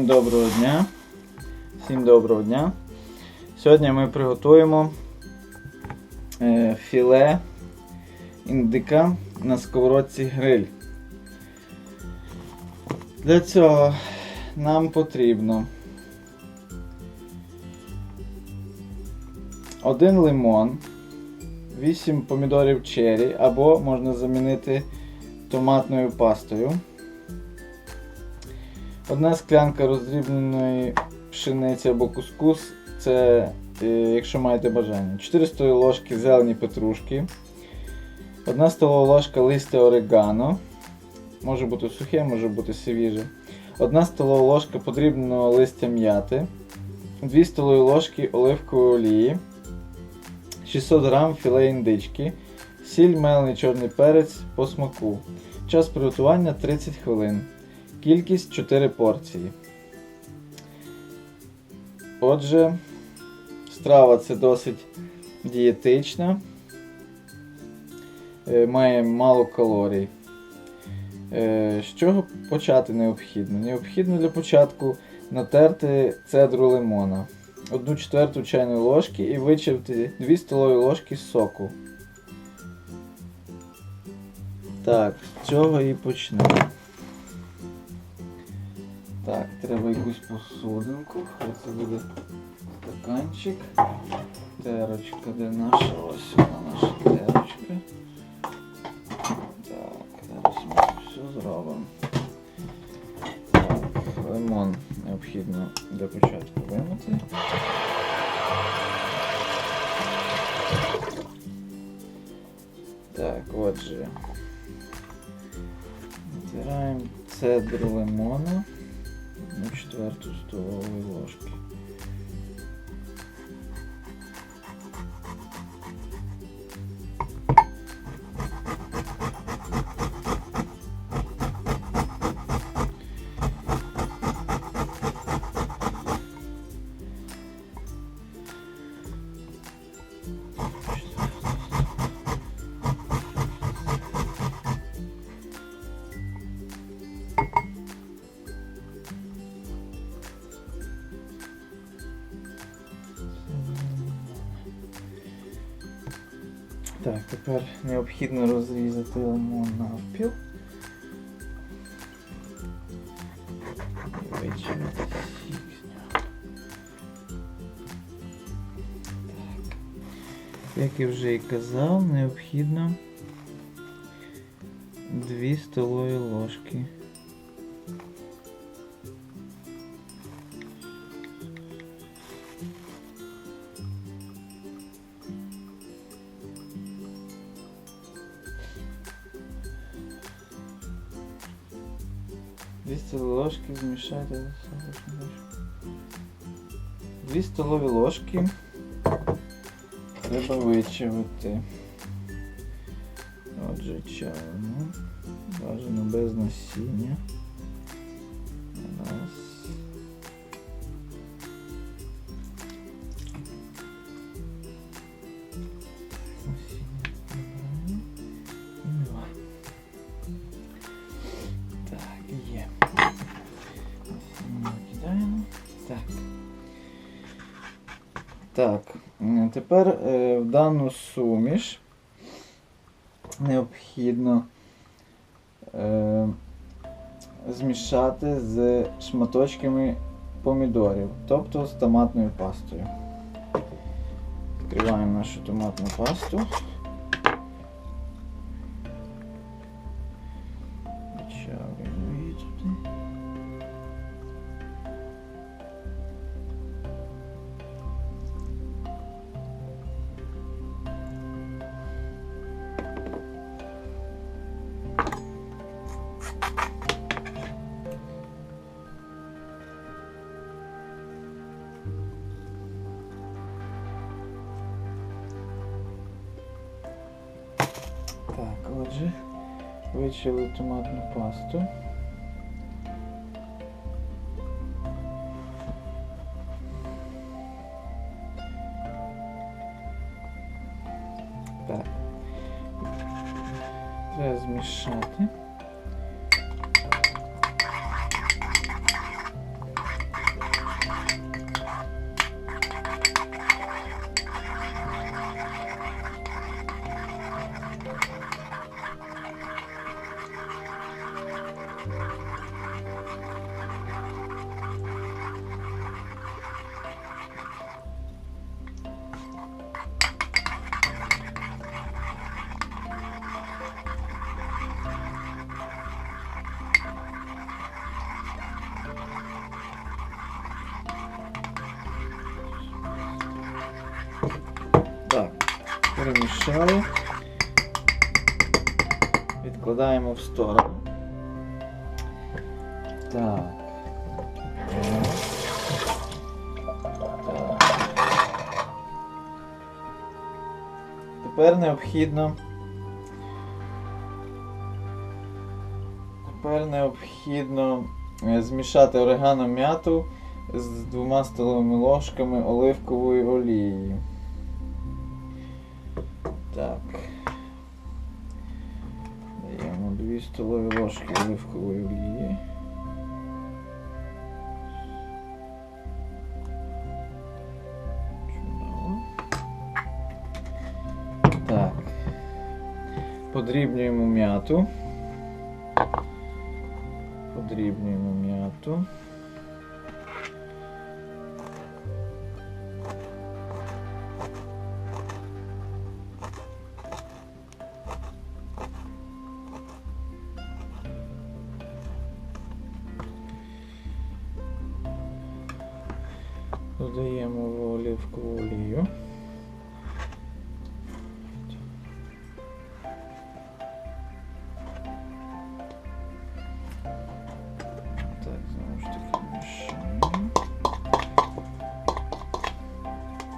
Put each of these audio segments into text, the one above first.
Доброго дня. Всім доброго дня. Сьогодні ми приготуємо е, філе індика на сковородці гриль. Для цього нам потрібно один лимон, 8 помідорів черрі або можна замінити томатною пастою. Одна склянка роздрібненої пшениці або кускус, це е, якщо маєте бажання. 4 столові ложки зелені петрушки. 1 столова ложка листя орегано. Може бути сухе, може бути свіже. 1 столова ложка подрібненого листя м'яти. 2 столові ложки оливкової олії. 600 г філе індички. Сіль, мелений чорний перець по смаку. Час приготування 30 хвилин. Кількість 4 порції. Отже, страва це досить дієтична, е, має мало калорій. Е, З чого почати необхідно? Необхідно для початку натерти цедру лимона, 1 четверту чайної ложки і вичавити 2 столові ложки соку. Так, з цього і почнемо. Треба якусь посудинку. Це буде стаканчик. Терочка, де наша? Ось вона наша терочка. Так, зараз ми все зробимо. Лимон необхідно для початку вимити. Так, отже. Натираємо цедру лимона на четверту столової ложки. Тепер необхідно розрізати лимон навпіл. І. Як я вже і казав, необхідно 2 столові ложки. Дві столові ложки ложку. Дві столові ложки треба вичавити. Отже, чайно. Бажано без насіння. Так, тепер е, в дану суміш необхідно е, змішати з шматочками помідорів, тобто з томатною пастою. Відкриваємо нашу томатну пасту. Вичавили томатну пасту. Так. Треба. Перемішали. Відкладаємо в сторону. Так. Так. Тепер необхідно. Тепер необхідно е, змішати орегано м'яту з двома столовими ложками оливкової олії. Даємо 2 столові ложки олії. Чудово. Так. Подрібнюємо м'яту. Подрібнюємо м'яту.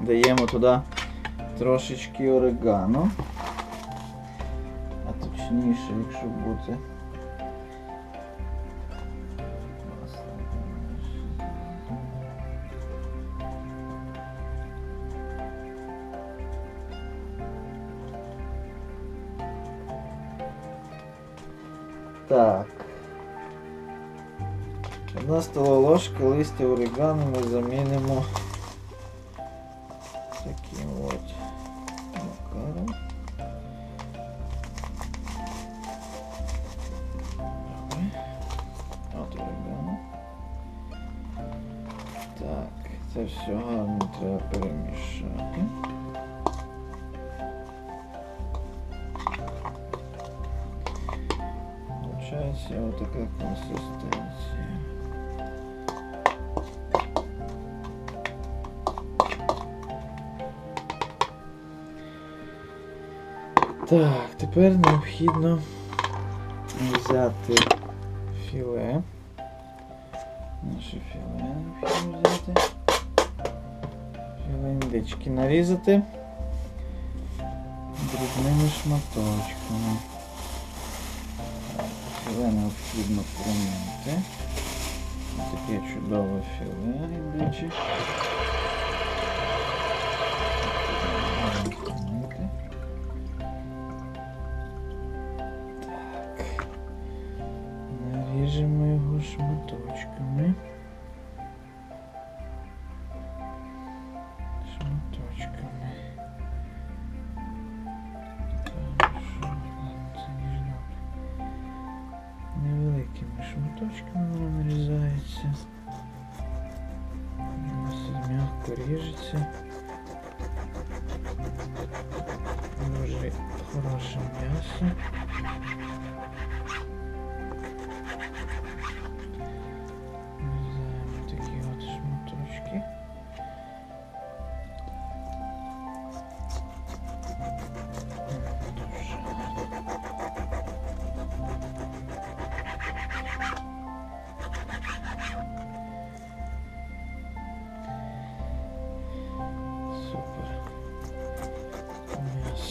Даємо туди трошечки орегано. А точніше, якщо бути. Так. Одна столова ложка листя орегано ми замінимо таким от макаром. Добре. От орегано. Так, це все гарно треба перемішати. Получається отака консистенція. Так, тепер необхідно взяти філе. Наше філе необхідно взяти. Філе індички нарізати дрібними шматочками. Філе необхідно промити. Таке чудове філе індичі. Досить м'яко ріжеться. Дуже хороше м'ясо.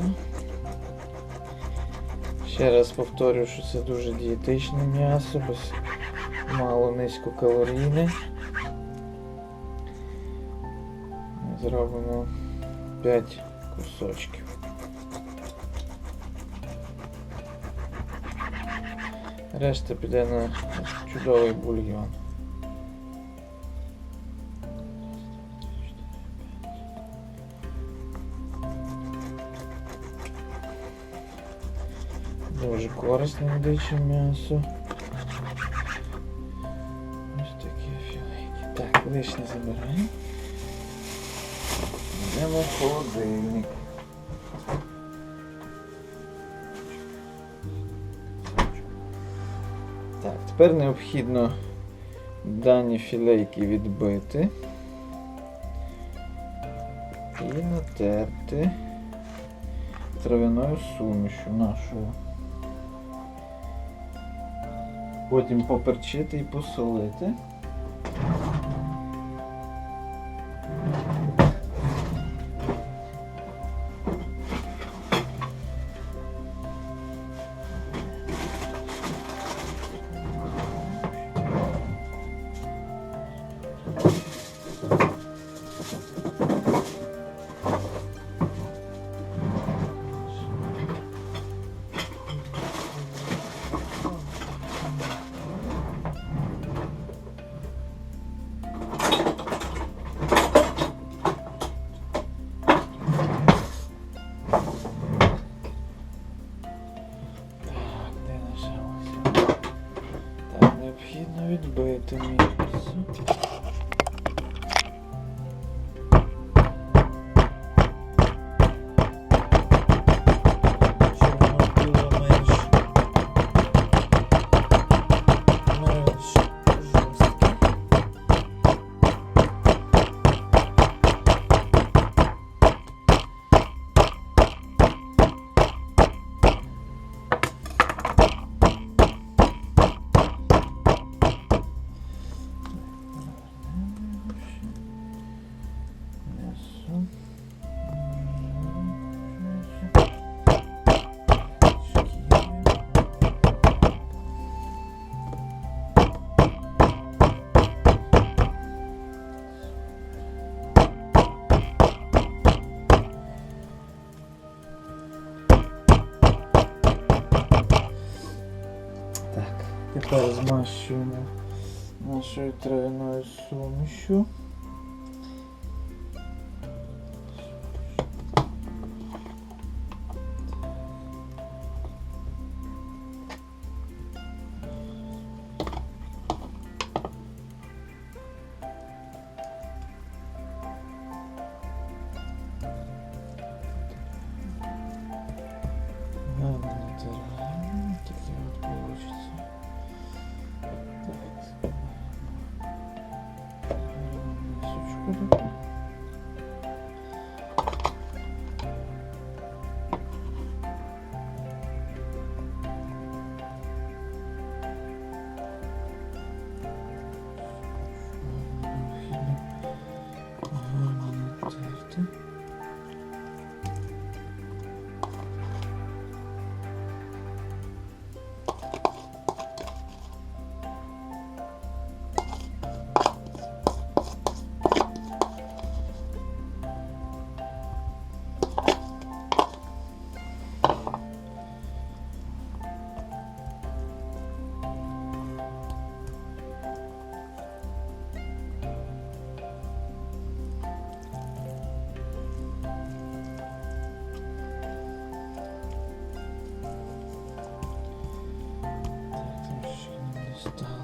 М'ясо. Ще раз повторю, що це дуже дієтичне м'ясо, без мало низькокалорійне. Зробимо 5 кусочків. Решта піде на чудовий бульйон. Дуже корисне диче м'ясо. Ось такі філейки. Так, лишнє забираємо. Йдемо в холодильник. Так, Тепер необхідно дані філейки відбити і натерти травяною сумішю нашою потім поперчити і посолити. Тепер змащуємо ну. нашою травяною сумішю. After. touched.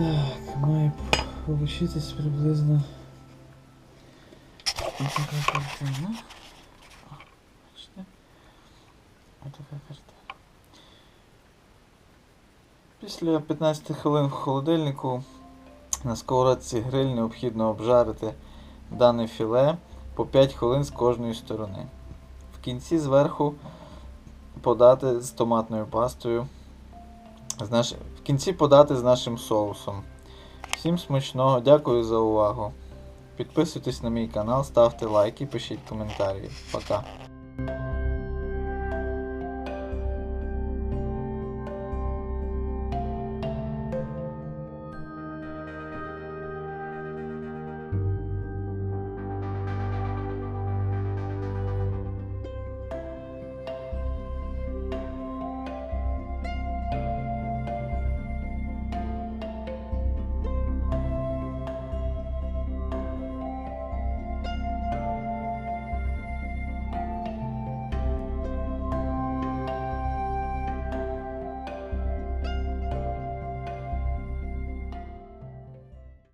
Так, має получитись приблизно. Така картина. О, Бачите? Ось така картина. Після 15 хвилин в холодильнику на сковородці гриль необхідно обжарити дане філе по 5 хвилин з кожної сторони. В кінці зверху подати з томатною пастою. Наш... В кінці подати з нашим соусом. Всім смачного, дякую за увагу. Підписуйтесь на мій канал, ставте лайки, пишіть коментарі. Пока.